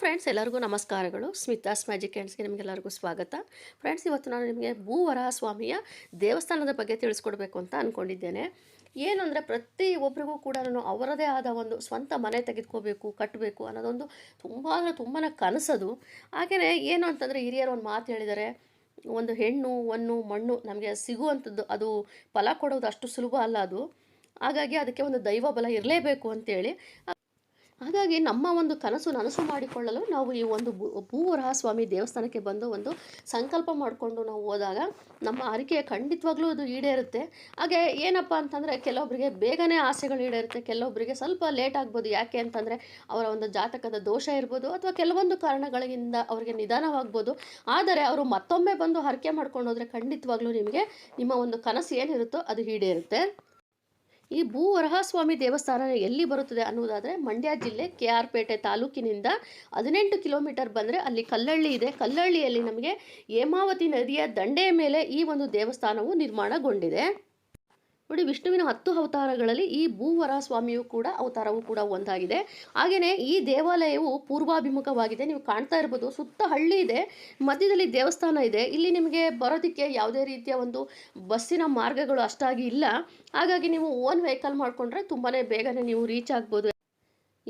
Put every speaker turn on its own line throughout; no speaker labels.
Friends ಎಲ್ಲರಿಗೂ ನಮಸ್ಕಾರಗಳು. Smitha's magic ಹ್ಯಾಂಡ್ಸ್ಗೆ ನಿಮಗೆಲ್ಲರಿಗೂ ಸ್ವಾಗತ. ಫ್ರೆಂಡ್ಸ್ ಇವತ್ತು ನಾನು ನಿಮಗೆ ಭೂವರಹ ಸ್ವಾಮಿಯ ದೇವಸ್ಥಾನದ ಬಗ್ಗೆ ತಿಳಿಸ್ಕೊಡ್ಬೇಕು ಅಂತ ಅಂದ್ಕೊಂಡಿದ್ದೇನೆ ಏನು ಅಂದರೆ ಪ್ರತಿ ಒಬ್ಬರಿಗೂ ಕೂಡ ನಾನು ಅವರದೇ ಆದ ಒಂದು ಸ್ವಂತ ಮನೆ ತೆಗೆದುಕೋಬೇಕು, ಕಟ್ಟಬೇಕು ಅನ್ನೋದೊಂದು ತುಂಬ ಅಂದರೆ ತುಂಬಾ ಕನಸದು. ಹಾಗೆಯೇ ಏನು ಅಂತಂದರೆ ಹಿರಿಯರು ಒಂದು ಮಾತು ಹೇಳಿದರೆ, ಒಂದು ಹೆಣ್ಣು ಒಂದು ಮಣ್ಣು ನಮಗೆ ಸಿಗುವಂಥದ್ದು ಅದು ಫಲ ಕೊಡೋದು ಅಷ್ಟು ಸುಲಭ ಅಲ್ಲ ಅದು. ಹಾಗಾಗಿ ಅದಕ್ಕೆ ಒಂದು ದೈವ ಬಲ ಇರಲೇಬೇಕು ಅಂತೇಳಿ. ಹಾಗಾಗಿ ನಮ್ಮ ಒಂದು ಕನಸು ನನಸು ಮಾಡಿಕೊಳ್ಳಲು ನಾವು ಈ ಒಂದು ಭೂವರಹ ಸ್ವಾಮಿ ದೇವಸ್ಥಾನಕ್ಕೆ ಬಂದು ಒಂದು ಸಂಕಲ್ಪ ಮಾಡಿಕೊಂಡು ನಾವು ಹೋದಾಗ ನಮ್ಮ ಅರಿಕೆ ಖಂಡಿತವಾಗ್ಲೂ ಅದು ಈಡೇರುತ್ತೆ. ಹಾಗೆ ಏನಪ್ಪ ಅಂತಂದರೆ ಕೆಲವೊಬ್ಬರಿಗೆ ಬೇಗನೆ ಆಸೆಗಳು ಈಡೇರುತ್ತೆ ಕೆಲವೊಬ್ಬರಿಗೆ ಸ್ವಲ್ಪ ಲೇಟ್ ಆಗ್ಬೋದು. ಯಾಕೆ ಅಂತಂದರೆ ಅವರ ಒಂದು ಜಾತಕದ ದೋಷ ಇರ್ಬೋದು ಅಥವಾ ಕೆಲವೊಂದು ಕಾರಣಗಳಿಂದ ಅವರಿಗೆ ನಿಧಾನವಾಗ್ಬೋದು. ಆದರೆ ಅವರು ಮತ್ತೊಮ್ಮೆ ಬಂದು ಹರಕೆ ಮಾಡ್ಕೊಂಡು ಹೋದರೆ ಖಂಡಿತವಾಗ್ಲೂ ನಿಮಗೆ ನಿಮ್ಮ ಒಂದು ಕನಸು ಏನಿರುತ್ತೋ ಅದು ಈಡೇರುತ್ತೆ. ಈ ಭೂವರಹಸ್ವಾಮಿ ದೇವಸ್ಥಾನ ಎಲ್ಲಿ ಬರುತ್ತದೆ ಅನ್ನೋದಾದರೆ ಮಂಡ್ಯ ಜಿಲ್ಲೆ ಕೆ ಆರ್ ಪೇಟೆ ತಾಲೂಕಿನಿಂದ ಹದಿನೆಂಟು ಕಿಲೋಮೀಟರ್ ಬಂದರೆ ಅಲ್ಲಿ ಕಲ್ಲಳ್ಳಿ ಇದೆ. ಕಲ್ಲಳ್ಳಿಯಲ್ಲಿ ನಮಗೆ ಹೇಮಾವತಿ ನದಿಯ ದಂಡೆಯ ಮೇಲೆ ಈ ಒಂದು ದೇವಸ್ಥಾನವು ನಿರ್ಮಾಣಗೊಂಡಿದೆ. ನೋಡಿ, ವಿಷ್ಣುವಿನ ಹತ್ತು ಅವತಾರಗಳಲ್ಲಿ ಈ ಭೂವರ ಸ್ವಾಮಿಯು ಕೂಡ ಅವತಾರವು ಕೂಡ ಒಂದಾಗಿದೆ. ಹಾಗೆಯೇ ಈ ದೇವಾಲಯವು ಪೂರ್ವಾಭಿಮುಖವಾಗಿದೆ. ನೀವು ಕಾಣ್ತಾ ಇರ್ಬೋದು, ಸುತ್ತ ಹಳ್ಳಿ ಇದೆ, ಮಧ್ಯದಲ್ಲಿ ದೇವಸ್ಥಾನ ಇದೆ. ಇಲ್ಲಿ ನಿಮಗೆ ಬರೋದಕ್ಕೆ ಯಾವುದೇ ರೀತಿಯ ಒಂದು ಬಸ್ಸಿನ ಮಾರ್ಗಗಳು ಅಷ್ಟಾಗಿ ಇಲ್ಲ. ಹಾಗಾಗಿ ನೀವು ಓನ್ ವೆಹಿಕಲ್ ಮಾಡಿಕೊಂಡ್ರೆ ತುಂಬಾ ಬೇಗನೆ ನೀವು ರೀಚ್ ಆಗ್ಬೋದು.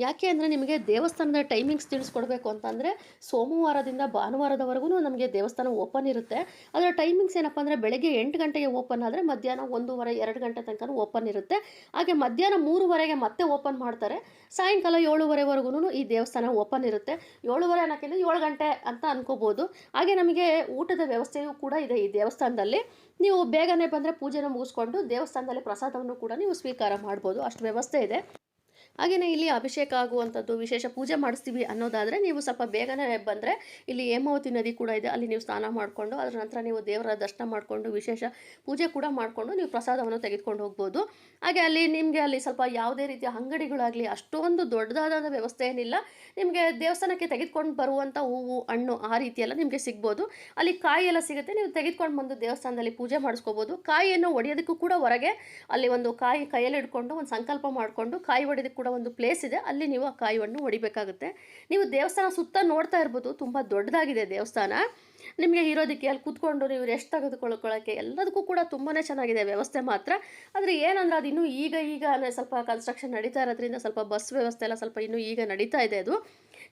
ಯಾಕೆ ಅಂದರೆ ನಿಮಗೆ ದೇವಸ್ಥಾನದ ಟೈಮಿಂಗ್ಸ್ ತಿಳಿಸ್ಕೊಡ್ಬೇಕು ಅಂತಂದರೆ ಸೋಮವಾರದಿಂದ ಭಾನುವಾರದವರೆಗೂ ನಮಗೆ ದೇವಸ್ಥಾನ ಓಪನ್ ಇರುತ್ತೆ. ಅದರ ಟೈಮಿಂಗ್ಸ್ ಏನಪ್ಪ ಅಂದರೆ ಬೆಳಗ್ಗೆ ಎಂಟು ಗಂಟೆಗೆ ಓಪನ್ ಆದರೆ ಮಧ್ಯಾಹ್ನ ಒಂದೂವರೆ, ಎರಡು ಗಂಟೆ ತನಕ ಓಪನ್ ಇರುತ್ತೆ. ಹಾಗೆ ಮಧ್ಯಾಹ್ನ ಮೂರುವರೆಗೆ ಮತ್ತೆ ಓಪನ್ ಮಾಡ್ತಾರೆ. ಸಾಯಂಕಾಲ ಏಳುವರೆವರೆಗೂ ಈ ದೇವಸ್ಥಾನ ಓಪನ್ ಇರುತ್ತೆ. ಏಳುವರೆ ಅನ್ನೋಕ್ಕಿಂತ ಏಳು ಗಂಟೆ ಅಂತ ಅನ್ಕೋಬೋದು. ಹಾಗೆ ನಮಗೆ ಊಟದ ವ್ಯವಸ್ಥೆಯೂ ಕೂಡ ಇದೆ ಈ ದೇವಸ್ಥಾನದಲ್ಲಿ. ನೀವು ಬೇಗನೆ ಬಂದರೆ ಪೂಜೆನ ಮುಗಿಸ್ಕೊಂಡು ದೇವಸ್ಥಾನದಲ್ಲಿ ಪ್ರಸಾದವನ್ನು ಕೂಡ ನೀವು ಸ್ವೀಕಾರ ಮಾಡ್ಬೋದು. ಅಷ್ಟು ವ್ಯವಸ್ಥೆ ಇದೆ. ಹಾಗೆಯೇ ಇಲ್ಲಿ ಅಭಿಷೇಕ ಆಗುವಂಥದ್ದು, ವಿಶೇಷ ಪೂಜೆ ಮಾಡಿಸ್ತೀವಿ ಅನ್ನೋದಾದರೆ ನೀವು ಸ್ವಲ್ಪ ಬೇಗನೆ ಬಂದರೆ ಇಲ್ಲಿ ಹೇಮಾವತಿ ನದಿ ಕೂಡ ಇದೆ, ಅಲ್ಲಿ ನೀವು ಸ್ನಾನ ಮಾಡಿಕೊಂಡು ಅದರ ನಂತರ ನೀವು ದೇವರ ದರ್ಶನ ಮಾಡಿಕೊಂಡು, ವಿಶೇಷ ಪೂಜೆ ಕೂಡ ಮಾಡಿಕೊಂಡು ನೀವು ಪ್ರಸಾದವನ್ನು ತೆಗೆದುಕೊಂಡು ಹೋಗ್ಬೋದು. ಹಾಗೆ ಅಲ್ಲಿ ನಿಮಗೆ ಅಲ್ಲಿ ಸ್ವಲ್ಪ ಯಾವುದೇ ರೀತಿಯ ಅಂಗಡಿಗಳಾಗಲಿ ಅಷ್ಟೊಂದು ದೊಡ್ಡದಾದ ವ್ಯವಸ್ಥೆ ಏನಿಲ್ಲ. ನಿಮಗೆ ದೇವಸ್ಥಾನಕ್ಕೆ ತೆಗೆದುಕೊಂಡು ಬರುವಂಥ ಹೂವು, ಹಣ್ಣು ಆ ರೀತಿಯೆಲ್ಲ ನಿಮಗೆ ಸಿಗ್ಬೋದು. ಅಲ್ಲಿ ಕಾಯಿ ಎಲ್ಲ ಸಿಗುತ್ತೆ, ನೀವು ತೆಗೆದುಕೊಂಡು ಬಂದು ದೇವಸ್ಥಾನದಲ್ಲಿ ಪೂಜೆ ಮಾಡಿಸ್ಕೋಬೋದು. ಕಾಯಿಯನ್ನು ಒಡೆಯೋದಕ್ಕೂ ಕೂಡ ಹೊರಗೆ ಅಲ್ಲಿ ಒಂದು ಕಾಯಿ ಕೈಯಲ್ಲಿ ಹಿಡ್ಕೊಂಡು ಒಂದು ಸಂಕಲ್ಪ ಮಾಡಿಕೊಂಡು ಕಾಯಿ ಒಡೆಯೋದಕ್ಕೆ ಕೂಡ ಒಂದು ಪ್ಲೇಸ್ ಇದೆ, ಅಲ್ಲಿ ನೀವು ಆ ಕಾಯಿ ಹಣ್ಣು ಹೊಡಿಬೇಕಾಗುತ್ತೆ. ನೀವು ದೇವಸ್ಥಾನ ಸುತ್ತ ನೋಡ್ತಾ ಇರ್ಬೋದು, ತುಂಬ ದೊಡ್ಡದಾಗಿದೆ ದೇವಸ್ಥಾನ. ನಿಮಗೆ ಇರೋದಕ್ಕೆ, ಅಲ್ಲಿ ಕೂತ್ಕೊಂಡು ನೀವು ರೆಸ್ಟ್ ತೆಗೆದುಕೊಳ್ಳೋಕ್ಕೆ ಎಲ್ಲದಕ್ಕೂ ಕೂಡ ತುಂಬಾ ಚೆನ್ನಾಗಿದೆ ವ್ಯವಸ್ಥೆ ಮಾತ್ರ. ಆದರೆ ಏನಂದ್ರೆ ಅದು ಇನ್ನೂ ಈಗ ಈಗ ಸ್ವಲ್ಪ ಕನ್ಸ್ಟ್ರಕ್ಷನ್ ನಡೀತಾ ಇರೋದ್ರಿಂದ ಸ್ವಲ್ಪ ಬಸ್ ವ್ಯವಸ್ಥೆ ಎಲ್ಲ ಸ್ವಲ್ಪ ಇನ್ನೂ ಈಗ ನಡೀತಾ ಇದೆ ಅದು.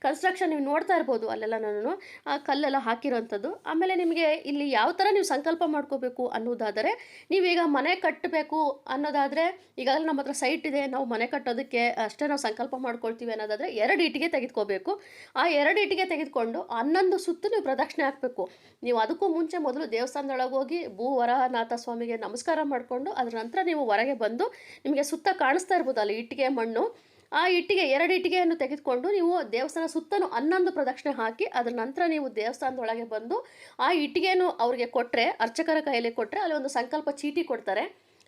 ಕನ್ಸ್ಟ್ರಕ್ಷನ್ ನೀವು ನೋಡ್ತಾ ಇರ್ಬೋದು ಅಲ್ಲೆಲ್ಲ ನಾನು ಆ ಕಲ್ಲೆಲ್ಲ ಹಾಕಿರೋಂಥದ್ದು. ಆಮೇಲೆ ನಿಮಗೆ ಇಲ್ಲಿ ಯಾವ ಥರ ನೀವು ಸಂಕಲ್ಪ ಮಾಡ್ಕೋಬೇಕು ಅನ್ನೋದಾದರೆ, ನೀವೀಗ ಮನೆ ಕಟ್ಟಬೇಕು ಅನ್ನೋದಾದರೆ, ಈಗಾಗಲೇ ನಮ್ಮ ಹತ್ರ ಸೈಟ್ ಇದೆ, ನಾವು ಮನೆ ಕಟ್ಟೋದಕ್ಕೆ ಅಷ್ಟೇ ನಾವು ಸಂಕಲ್ಪ ಮಾಡ್ಕೊಳ್ತೀವಿ ಅನ್ನೋದಾದರೆ ಎರಡು ಇಟ್ಟಿಗೆ ತೆಗೆದುಕೋಬೇಕು. ಆ ಎರಡು ಇಟ್ಟಿಗೆ ತೆಗೆದುಕೊಂಡು ಹನ್ನೊಂದು ಸುತ್ತು ನೀವು ಪ್ರದಕ್ಷಿಣೆ ಹಾಕಬೇಕು. ನೀವು ಅದಕ್ಕೂ ಮುಂಚೆ ಮೊದಲು ದೇವಸ್ಥಾನದೊಳಗೆ ಹೋಗಿ ಭೂ ವರಹನಾಥ ಸ್ವಾಮಿಗೆ ನಮಸ್ಕಾರ ಮಾಡಿಕೊಂಡು, ಅದರ ನಂತರ ನೀವು ಹೊರಗೆ ಬಂದು ನಿಮಗೆ ಸುತ್ತ ಕಾಣಿಸ್ತಾ ಇರ್ಬೋದು ಅಲ್ಲಿ ಇಟ್ಟಿಗೆ ಮಣ್ಣು. ಆ ಇಟ್ಟಿಗೆ, ಎರಡು ಇಟ್ಟಿಗೆಯನ್ನು ತೆಗೆದುಕೊಂಡು ನೀವು ದೇವಸ್ಥಾನ ಸುತ್ತಲೂ ಹನ್ನೊಂದು ಪ್ರದಕ್ಷಿಣೆ ಹಾಕಿ, ಅದರ ನಂತರ ನೀವು ದೇವಸ್ಥಾನದೊಳಗೆ ಬಂದು ಆ ಇಟ್ಟಿಗೆಯನ್ನು ಅವರಿಗೆ ಕೊಟ್ಟರೆ ಅರ್ಚಕರ ಕೈಯಲ್ಲಿ ಕೊಟ್ಟರೆ ಅಲ್ಲಿ ಒಂದು ಸಂಕಲ್ಪ ಚೀಟಿ ಕೊಡ್ತಾರೆ.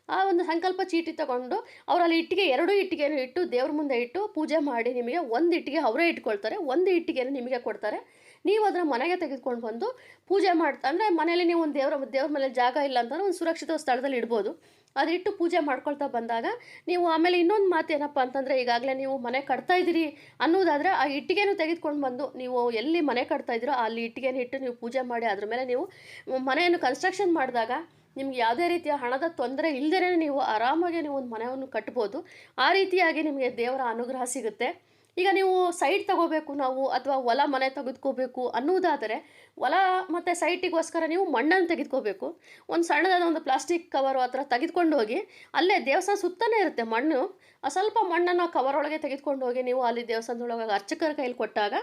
ಆ ಒಂದು ಸಂಕಲ್ಪ ಚೀಟಿ ತಗೊಂಡು ಅವರು ಅಲ್ಲಿ ಇಟ್ಟಿಗೆ, ಎರಡು ಇಟ್ಟಿಗೆಯನ್ನು ಇಟ್ಟು ದೇವ್ರ ಮುಂದೆ ಇಟ್ಟು ಪೂಜೆ ಮಾಡಿ ನಿಮಗೆ ಒಂದು ಇಟ್ಟಿಗೆ ಅವರೇ ಇಟ್ಕೊಳ್ತಾರೆ, ಒಂದು ಇಟ್ಟಿಗೆಯನ್ನು ನಿಮಗೆ ಕೊಡ್ತಾರೆ. ನೀವು ಅದರ ಮನೆಗೆ ತೆಗೆದುಕೊಂಡು ಬಂದು ಪೂಜೆ ಮಾಡ್ತಾ, ಅಂದರೆ ಮನೇಲಿ ನೀವು ಒಂದು ದೇವರ, ದೇವ್ರ ಮೇಲೆ ಜಾಗ ಇಲ್ಲ ಅಂತಂದ್ರೆ ಒಂದು ಸುರಕ್ಷಿತ ಸ್ಥಳದಲ್ಲಿ ಇಡ್ಬೋದು. ಅದಿಟ್ಟು ಪೂಜೆ ಮಾಡ್ಕೊಳ್ತಾ ಬಂದಾಗ ನೀವು ಆಮೇಲೆ ಇನ್ನೊಂದು ಮಾತು ಏನಪ್ಪ ಅಂತಂದರೆ, ಈಗಾಗಲೇ ನೀವು ಮನೆ ಕಟ್ತಾ ಇದ್ದೀರಿ ಅನ್ನೋದಾದರೆ ಆ ಇಟ್ಟಿಗೆನೂ ತೆಗೆದುಕೊಂಡು ಬಂದು ನೀವು ಎಲ್ಲಿ ಮನೆ ಕಟ್ತಾ ಇದ್ದೀರೋ ಅಲ್ಲಿ ಇಟ್ಟಿಗೆನ ಇಟ್ಟು ನೀವು ಪೂಜೆ ಮಾಡಿ ಅದ್ರ ಮೇಲೆ ನೀವು ಮನೆಯನ್ನು ಕನ್ಸ್ಟ್ರಕ್ಷನ್ ಮಾಡಿದಾಗ ನಿಮ್ಗೆ ಯಾವುದೇ ರೀತಿಯ ಹಣದ ತೊಂದರೆ ಇಲ್ಲದೇ ನೀವು ಆರಾಮಾಗಿ ನೀವು ಒಂದು ಮನೆಯನ್ನು ಕಟ್ಬೋದು. ಆ ರೀತಿಯಾಗಿ ನಿಮಗೆ ದೇವರ ಅನುಗ್ರಹ ಸಿಗುತ್ತೆ. ಈಗ ನೀವು ಸೈಟ್ ತಗೋಬೇಕು ನಾವು ಅಥವಾ ಹೊಲ ಮನೆ ತೆಗೆದುಕೋಬೇಕು ಅನ್ನೋದಾದರೆ ಹೊಲ ಮತ್ತು ಸೈಟಿಗೋಸ್ಕರ ನೀವು ಮಣ್ಣನ್ನು ತೆಗೆದುಕೋಬೇಕು. ಒಂದು ಸಣ್ಣದಾದ ಒಂದು ಪ್ಲಾಸ್ಟಿಕ್ ಕವರು ಆ ಥರ ತೆಗೆದುಕೊಂಡು ಹೋಗಿ ಅಲ್ಲೇ ದೇವಸ್ಥಾನ ಸುತ್ತಲೇ ಇರುತ್ತೆ ಮಣ್ಣು. ಆ ಸ್ವಲ್ಪ ಮಣ್ಣನ್ನು ಕವರ್ ಒಳಗೆ ತೆಗೆದುಕೊಂಡು ಹೋಗಿ ನೀವು ಅಲ್ಲಿ ದೇವಸ್ಥಾನದೊಳಗೆ ಅರ್ಚಕರ ಕೈಲಿ ಕೊಟ್ಟಾಗ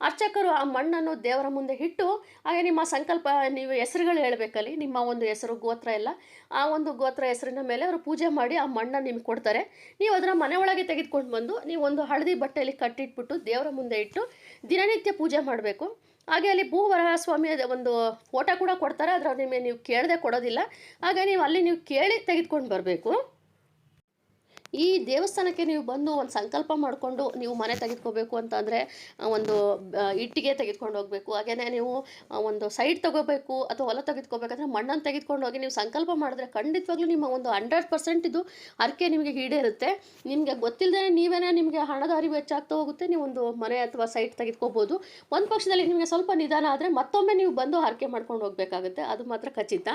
ಅರ್ಚಕರು ಆ ಮಣ್ಣನ್ನು ದೇವರ ಮುಂದೆ ಇಟ್ಟು, ಹಾಗೆ ನಿಮ್ಮ ಸಂಕಲ್ಪ, ನೀವು ಹೆಸರುಗಳು ಹೇಳಬೇಕಲ್ಲಿ, ನಿಮ್ಮ ಒಂದು ಹೆಸರು, ಗೋತ್ರ ಎಲ್ಲ, ಆ ಒಂದು ಗೋತ್ರ ಹೆಸರಿನ ಮೇಲೆ ಅವರು ಪೂಜೆ ಮಾಡಿ ಆ ಮಣ್ಣನ್ನು ನಿಮ್ಗೆ ಕೊಡ್ತಾರೆ. ನೀವು ಅದರ ಮನೆ ಒಳಗೆ ತೆಗೆದುಕೊಂಡು ಬಂದು, ನೀವು ಒಂದು ಹಳದಿ ಬಟ್ಟೆಯಲ್ಲಿ ಕಟ್ಟಿಟ್ಬಿಟ್ಟು ದೇವರ ಮುಂದೆ ಇಟ್ಟು ದಿನನಿತ್ಯ ಪೂಜೆ ಮಾಡಬೇಕು. ಹಾಗೆ ಅಲ್ಲಿ ಭೂವರಹ ಸ್ವಾಮಿಯ ಒಂದು ಫೋಟೋ ಕೂಡ ಕೊಡ್ತಾರೆ ಅದರ ನಿಮಗೆ ನೀವು ಕೇಳದೆ ಕೊಡೋದಿಲ್ಲ. ಹಾಗೆ ನೀವು ಅಲ್ಲಿ ನೀವು ಕೇಳಿ ತೆಗೆದುಕೊಂಡು ಬರಬೇಕು. ಈ ದೇವಸ್ಥಾನಕ್ಕೆ ನೀವು ಬಂದು ಒಂದು ಸಂಕಲ್ಪ ಮಾಡಿಕೊಂಡು ನೀವು ಮನೆ ತೆಗೆದುಕೋಬೇಕು ಅಂತಂದರೆ ಒಂದು ಇಟ್ಟಿಗೆ ತೆಗೆದುಕೊಂಡು ಹೋಗಬೇಕು. ಹಾಗೆಯೇ ನೀವು ಒಂದು ಸೈಡ್ ತಗೋಬೇಕು ಅಥವಾ ಹೊಲ ತೆಗೆದುಕೋಬೇಕಂದ್ರೆ ಮಣ್ಣನ್ನು ತೆಗೆದುಕೊಂಡು ಹೋಗಿ ನೀವು ಸಂಕಲ್ಪ ಮಾಡಿದ್ರೆ ಖಂಡಿತವಾಗ್ಲೂ ನಿಮ್ಮ ಒಂದು ಹಂಡ್ರೆಡ್ ಪರ್ಸೆಂಟ್ ಇದು ಹರಕೆ ನಿಮಗೆ ಈಡೇರುತ್ತೆ. ನಿಮಗೆ ಗೊತ್ತಿಲ್ಲದೇ ನೀವೇನೇ ನಿಮಗೆ ಹಣದ ಅರಿವು ಹೆಚ್ಚಾಗ್ತಾ ಹೋಗುತ್ತೆ, ನೀವು ಒಂದು ಮನೆ ಅಥವಾ ಸೈಟ್ ತೆಗೆದುಕೋಬೋದು. ಒಂದು ಪಕ್ಷದಲ್ಲಿ ನಿಮಗೆ ಸ್ವಲ್ಪ ನಿಧಾನ ಆದರೆ ಮತ್ತೊಮ್ಮೆ ನೀವು ಬಂದು ಹರಕೆ ಮಾಡ್ಕೊಂಡು ಹೋಗಬೇಕಾಗುತ್ತೆ. ಅದು ಮಾತ್ರ ಖಚಿತ.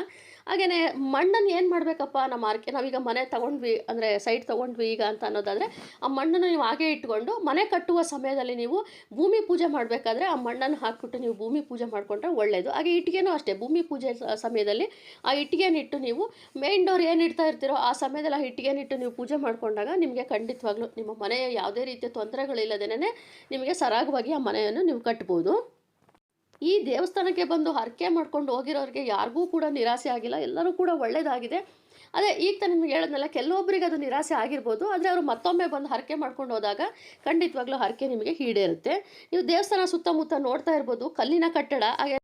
ಹಾಗೆಯೇ ಮಣ್ಣನ್ನು ಏನು ಮಾಡಬೇಕಪ್ಪ? ನಮ್ಮ ಮಾರ್ಕೆ ನಾವೀಗ ಮನೆ ತೊಗೊಂಡ್ವಿ, ಅಂದರೆ ಸೈಟ್ ತೊಗೊಂಡ್ವಿ ಈಗ ಅಂತ ಅನ್ನೋದಾದರೆ, ಆ ಮಣ್ಣನ್ನು ನೀವು ಹಾಗೆ ಇಟ್ಕೊಂಡು ಮನೆ ಕಟ್ಟುವ ಸಮಯದಲ್ಲಿ ನೀವು ಭೂಮಿ ಪೂಜೆ ಮಾಡಬೇಕಾದ್ರೆ ಆ ಮಣ್ಣನ್ನು ಹಾಕಿಬಿಟ್ಟು ನೀವು ಭೂಮಿ ಪೂಜೆ ಮಾಡಿಕೊಂಡ್ರೆ ಒಳ್ಳೆಯದು ಹಾಗೆ ಇಟ್ಟಿಗೆನೂ ಅಷ್ಟೇ, ಭೂಮಿ ಪೂಜೆ ಸಮಯದಲ್ಲಿ ಆ ಇಟ್ಟಿಗೆನಿಟ್ಟು ನೀವು ಮೇನ್ ಡೋರ್ ಏನು ಇಡ್ತಾ ಇರ್ತೀರೋ ಆ ಸಮಯದಲ್ಲಿ ಆ ಇಟ್ಟಿಗೆನಿಟ್ಟು ನೀವು ಪೂಜೆ ಮಾಡಿಕೊಂಡಾಗ ನಿಮಗೆ ಖಂಡಿತವಾಗ್ಲೂ ನಿಮ್ಮ ಮನೆಯ ಯಾವುದೇ ರೀತಿಯ ತೊಂದರೆಗಳಿಲ್ಲದೇ ನಿಮಗೆ ಸರಾಗವಾಗಿ ಆ ಮನೆಯನ್ನು ನೀವು ಕಟ್ಬೋದು. ಈ ದೇವಸ್ಥಾನಕ್ಕೆ ಬಂದು ಹರಕೆ ಮಾಡ್ಕೊಂಡು ಹೋಗಿರೋರಿಗೆ ಯಾರಿಗೂ ಕೂಡ ನಿರಾಸೆ ಆಗಿಲ್ಲ, ಎಲ್ಲರೂ ಕೂಡ ಒಳ್ಳೆಯದಾಗಿದೆ ಅದೇ ಈಗ ತಾನು ನಿಮ್ಗೆ ಹೇಳಿದ್ನಲ್ಲ ಕೆಲವೊಬ್ಬರಿಗೆ ಅದು ನಿರಾಸೆ ಆಗಿರ್ಬೋದು, ಆದರೆ ಅವರು ಮತ್ತೊಮ್ಮೆ ಬಂದು ಹರಕೆ ಮಾಡ್ಕೊಂಡು ಹೋದಾಗ ಖಂಡಿತವಾಗ್ಲೂ ಹರಕೆ ನಿಮಗೆ ಈಡೇರುತ್ತೆ. ನೀವು ದೇವಸ್ಥಾನ ಸುತ್ತಮುತ್ತ ನೋಡ್ತಾ ಇರ್ಬೋದು, ಕಲ್ಲಿನ ಕಟ್ಟಡ ಹಾಗೆ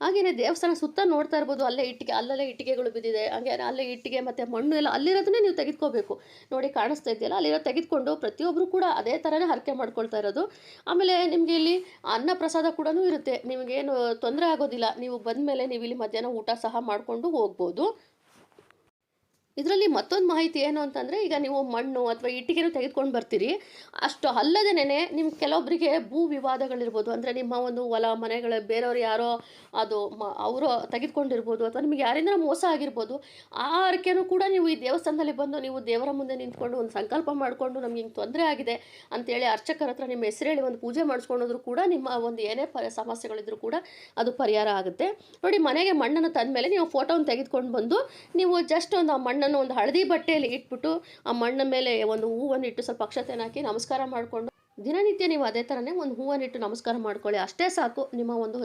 ಹಾಗೆಯೇ ದೇವಸ್ಥಾನ ಸುತ್ತ ನೋಡ್ತಾ ಇರ್ಬೋದು, ಅಲ್ಲೇ ಇಟ್ಟಿಗೆ, ಅಲ್ಲಲ್ಲೇ ಇಟ್ಟಿಗೆಗಳು ಬಿದ್ದಿದೆ, ಹಾಗೆ ಅಲ್ಲೇ ಇಟ್ಟಿಗೆ ಮತ್ತು ಮಣ್ಣು ಎಲ್ಲ ಅಲ್ಲಿರೋದನ್ನೇ ನೀವು ತೆಗೆದುಕೋಬೇಕು. ನೋಡಿ ಕಾಣಿಸ್ತಾ ಇದೆಯಲ್ಲ, ಅಲ್ಲಿರೋ ತೆಗೆದುಕೊಂಡು ಪ್ರತಿಯೊಬ್ಬರು ಕೂಡ ಅದೇ ಥರನೇ ಹರಕೆ ಮಾಡ್ಕೊಳ್ತಾ ಇರೋದು. ಆಮೇಲೆ ನಿಮಗೆ ಇಲ್ಲಿ ಅನ್ನ ಪ್ರಸಾದ ಕೂಡ ಇರುತ್ತೆ, ನಿಮಗೇನು ತೊಂದರೆ ಆಗೋದಿಲ್ಲ, ನೀವು ಬಂದ ಮೇಲೆ ನೀವು ಇಲ್ಲಿ ಮಧ್ಯಾಹ್ನ ಊಟ ಸಹ ಮಾಡಿಕೊಂಡು ಹೋಗ್ಬೋದು. ಇದರಲ್ಲಿ ಮತ್ತೊಂದು ಮಾಹಿತಿ ಏನು ಅಂತಂದರೆ, ಈಗ ನೀವು ಮಣ್ಣು ಅಥವಾ ಇಟ್ಟಿಗೆನೂ ತೆಗೆದುಕೊಂಡು ಬರ್ತೀರಿ. ಅಷ್ಟು ಅಲ್ಲದೇನೆ ನಿಮ್ಮ ಕೆಲವೊಬ್ಬರಿಗೆ ಭೂ ವಿವಾದಗಳಿರ್ಬೋದು. ಅಂದರೆ ನಿಮ್ಮ ಒಂದು ಹೊಲ, ಮನೆಗಳ, ಬೇರೆಯವ್ರು ಯಾರೋ ಅದು ಮ, ಅವರು ತೆಗೆದುಕೊಂಡಿರ್ಬೋದು ಅಥವಾ ನಿಮಗೆ ಯಾರಿಂದ ಮೋಸ ಆಗಿರ್ಬೋದು, ಆ ಕೂಡ ನೀವು ಈ ದೇವಸ್ಥಾನದಲ್ಲಿ ಬಂದು ನೀವು ದೇವರ ಮುಂದೆ ನಿಂತ್ಕೊಂಡು ಒಂದು ಸಂಕಲ್ಪ ಮಾಡಿಕೊಂಡು ನಮ್ಗೆ ಹಿಂಗೆ ತೊಂದರೆ ಆಗಿದೆ ಅಂತೇಳಿ ಅರ್ಚಕರ ಹತ್ರ ನಿಮ್ಮ ಹೆಸರು ಹೇಳಿ ಒಂದು ಪೂಜೆ ಮಾಡಿಸ್ಕೊಂಡಿದ್ರು ಕೂಡ ನಿಮ್ಮ ಒಂದು ಏನೇ ಪ, ಸಮಸ್ಯೆಗಳಿದ್ರೂ ಕೂಡ ಅದು ಪರಿಹಾರ ಆಗುತ್ತೆ. ನೋಡಿ ಮನೆಗೆ ಮಣ್ಣನ್ನು ತಂದ ಮೇಲೆ ನೀವು ಫೋಟೋನ ತೆಗೆದುಕೊಂಡು ಬಂದು, ನೀವು ಜಸ್ಟ್ ಒಂದು ಆ ಮಣ್ಣನ್ನು ಒಂದು ಹಳದಿ ಬಟ್ಟೆಯಲ್ಲಿ ಇಟ್ಬಿಟ್ಟು ಆ ಮಣ್ಣ ಮೇಲೆ ಒಂದು ಹೂವನ್ನು ಇಟ್ಟು ಸ್ವಲ್ಪ ಅಕ್ಷತೆನ ಹಾಕಿ ನಮಸ್ಕಾರ ಮಾಡಿಕೊಂಡು ದಿನನಿತ್ಯ ನೀವು ಅದೇ ಥರನೇ ಒಂದು ಹೂವನ್ನಿಟ್ಟು ನಮಸ್ಕಾರ ಮಾಡ್ಕೊಳ್ಳಿ. ಅಷ್ಟೇ ಸಾಕು. ನಿಮ್ಮ ಒಂದು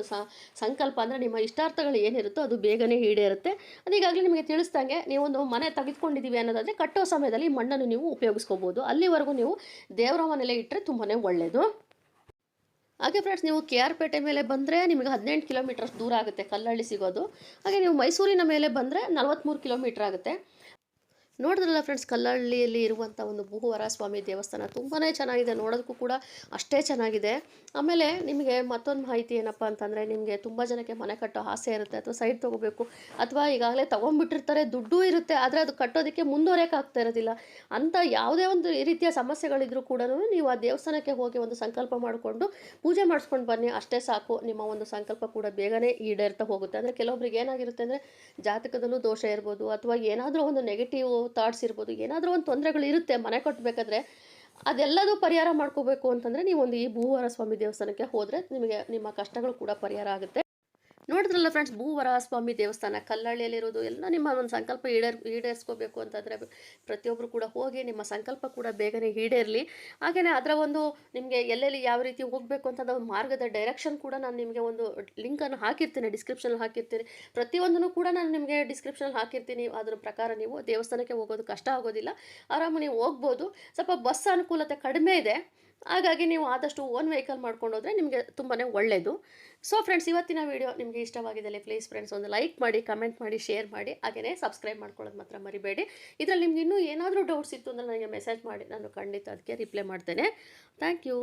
ಸಂಕಲ್ಪ ಅಂದರೆ ನಿಮ್ಮ ಇಷ್ಟಾರ್ಥಗಳು ಏನಿರುತ್ತೋ ಅದು ಬೇಗನೆ ಈಡೇರುತ್ತೆ. ಈಗಾಗಲೇ ನಿಮಗೆ ತಿಳಿಸ್ದಂಗೆ ನೀವೊಂದು ಮನೆ ತೆಗೆದುಕೊಂಡಿದ್ದೀವಿ ಅನ್ನೋದಾದರೆ ಕಟ್ಟೋ ಸಮಯದಲ್ಲಿ ಮಣ್ಣನ್ನು ನೀವು ಉಪಯೋಗಿಸ್ಕೋಬೋದು. ಅಲ್ಲಿವರೆಗೂ ನೀವು ದೇವರ ಮನೆಯಲ್ಲೇ ಇಟ್ಟರೆ ತುಂಬಾ ಒಳ್ಳೆಯದು ಹಾಗೆ ಫ್ರೆಂಡ್ಸ್ ನೀವು ಕೆ ಆರ್ ಪೇಟೆ ಮೇಲೆ ಬಂದರೆ ನಿಮಗೆ ಹದಿನೆಂಟು ಕಿಲೋಮೀಟರ್ಸ್ ದೂರ ಆಗುತ್ತೆ. ಕಲ್ಲಳ್ಳಿ ಸಿಗೋದು. ಹಾಗೆ ನೀವು ಮೈಸೂರಿನ ಮೇಲೆ ಬಂದರೆ ನಲವತ್ತ್ಮೂರು ಕಿಲೋಮೀಟ್ರ್ ಆಗುತ್ತೆ. ನೋಡಿದ್ರಲ್ಲ ಫ್ರೆಂಡ್ಸ್ ಕಲ್ಲಳ್ಳಿಯಲ್ಲಿ ಇರುವಂಥ ಒಂದು ಭೂವರ ಸ್ವಾಮಿ ದೇವಸ್ಥಾನ ತುಂಬಾ ಚೆನ್ನಾಗಿದೆ, ನೋಡೋದಕ್ಕೂ ಕೂಡ ಅಷ್ಟೇ ಚೆನ್ನಾಗಿದೆ. ಆಮೇಲೆ ನಿಮಗೆ ಮತ್ತೊಂದು ಮಾಹಿತಿ ಏನಪ್ಪ ಅಂತಂದರೆ, ನಿಮಗೆ ತುಂಬ ಜನಕ್ಕೆ ಮನೆ ಕಟ್ಟೋ ಆಸೆ ಇರುತ್ತೆ, ಅಥವಾ ಸೈಟ್ ತೊಗೋಬೇಕು, ಅಥವಾ ಈಗಾಗಲೇ ತೊಗೊಂಡ್ಬಿಟ್ಟಿರ್ತಾರೆ ದುಡ್ಡು ಇರುತ್ತೆ, ಆದರೆ ಅದು ಕಟ್ಟೋದಕ್ಕೆ ಮುಂದುವರೆಯೋಕೆ ಆಗ್ತಾ ಇರೋದಿಲ್ಲ. ಅಂಥ ಯಾವುದೇ ಒಂದು ರೀತಿಯ ಸಮಸ್ಯೆಗಳಿದ್ರೂ ಕೂಡ ನೀವು ಆ ದೇವಸ್ಥಾನಕ್ಕೆ ಹೋಗಿ ಒಂದು ಸಂಕಲ್ಪ ಮಾಡಿಕೊಂಡು ಪೂಜೆ ಮಾಡಿಸ್ಕೊಂಡು ಬನ್ನಿ, ಅಷ್ಟೇ ಸಾಕು, ನಿಮ್ಮ ಒಂದು ಸಂಕಲ್ಪ ಕೂಡ ಬೇಗನೆ ಈಡೇರ್ತಾ ಹೋಗುತ್ತೆ. ಅಂದರೆ ಕೆಲವೊಬ್ರಿಗೆ ಏನಾಗಿರುತ್ತೆ ಅಂದರೆ, ಜಾತಕದಲ್ಲೂ ದೋಷ ಇರ್ಬೋದು, ಅಥವಾ ಏನಾದರೂ ಒಂದು ನೆಗೆಟಿವ್ ಥಾಟ್ಸ್ ಇರ್ಬೋದು, ಏನಾದರೂ ಒಂದು ತೊಂದರೆಗಳು ಇರುತ್ತೆ, ಮನೆ ಕಟ್ಟಬೇಕಾದ್ರೆ ಅದೆಲ್ಲದೂ ಪರಿಹಾರ ಮಾಡ್ಕೋಬೇಕು ಅಂತಂದರೆ ನೀವೊಂದು ಈ ಭೂವರ ಸ್ವಾಮಿ ದೇವಸ್ಥಾನಕ್ಕೆ ಹೋದರೆ ನಿಮಗೆ ನಿಮ್ಮ ಕಷ್ಟಗಳು ಕೂಡ ಪರಿಹಾರ ಆಗುತ್ತೆ. ನೋಡಿದ್ರಲ್ಲ ಫ್ರೆಂಡ್ಸ್ ಭೂವರ ಸ್ವಾಮಿ ದೇವಸ್ಥಾನ, ಕಲ್ಲಳ್ಳಿಯಲ್ಲಿರೋದು ಎಲ್ಲ ನಿಮ್ಮ ಒಂದು ಸಂಕಲ್ಪ ಈಡೇರ್, ಈಡೇರಿಸ್ಕೋಬೇಕು ಅಂತಂದರೆ ಪ್ರತಿಯೊಬ್ಬರು ಕೂಡ ಹೋಗಿ ನಿಮ್ಮ ಸಂಕಲ್ಪ ಕೂಡ ಬೇಗನೆ ಈಡೇರಲಿ. ಹಾಗೆಯೇ ಅದರ ಒಂದು ನಿಮಗೆ ಎಲ್ಲೆಲ್ಲಿ ಯಾವ ರೀತಿ ಹೋಗಬೇಕು ಅಂತ ಒಂದು ಮಾರ್ಗದ ಡೈರೆಕ್ಷನ್ ಕೂಡ ನಾನು ನಿಮಗೆ ಒಂದು ಲಿಂಕನ್ನು ಹಾಕಿರ್ತೀನಿ ಡಿಸ್ಕ್ರಿಪ್ಷನಲ್ಲಿ ಹಾಕಿರ್ತೀನಿ. ಪ್ರತಿಯೊಂದನ್ನು ಕೂಡ ನಾನು ನಿಮಗೆ ಡಿಸ್ಕ್ರಿಪ್ಷನಲ್ಲಿ ಹಾಕಿರ್ತೀನಿ. ಅದರ ಪ್ರಕಾರ ನೀವು ದೇವಸ್ಥಾನಕ್ಕೆ ಹೋಗೋದು ಕಷ್ಟ ಆಗೋದಿಲ್ಲ. ಆರಾಮ ನೀವು ಹೋಗ್ಬೋದು. ಸ್ವಲ್ಪ ಬಸ್ ಅನುಕೂಲತೆ ಕಡಿಮೆ ಇದೆ. ಹಾಗಾಗಿ ನೀವು ಆದಷ್ಟು ಓನ್ ವೆಹಿಕಲ್ ಮಾಡ್ಕೊಂಡು ಹೋದರೆ ನಿಮಗೆ ತುಂಬಾ ಒಳ್ಳೆಯದು ಸೊ ಫ್ರೆಂಡ್ಸ್ ಇವತ್ತಿನ ವಿಡಿಯೋ ನಿಮಗೆ ಇಷ್ಟವಾಗಿದ್ದಲ್ಲಿ ಪ್ಲೀಸ್ ಫ್ರೆಂಡ್ಸ್ ಒಂದು ಲೈಕ್ ಮಾಡಿ ಕಮೆಂಟ್ ಮಾಡಿ ಶೇರ್ ಮಾಡಿ ಹಾಗೆಯೇ ಸಬ್ಸ್ಕ್ರೈಬ್ ಮಾಡ್ಕೊಳ್ಳೋದು ಮಾತ್ರ ಮರಿಬೇಡಿ. ಇದರಲ್ಲಿ ನಿಮ್ಗೆ ಇನ್ನೂ ಏನಾದರೂ ಡೌಟ್ಸ್ ಇತ್ತು ಅಂದರೆ ನನಗೆ ಮೆಸೇಜ್ ಮಾಡಿ, ನಾನು ಖಂಡಿತ ಅದಕ್ಕೆ ರಿಪ್ಲೈ ಮಾಡ್ತೇನೆ. Thank you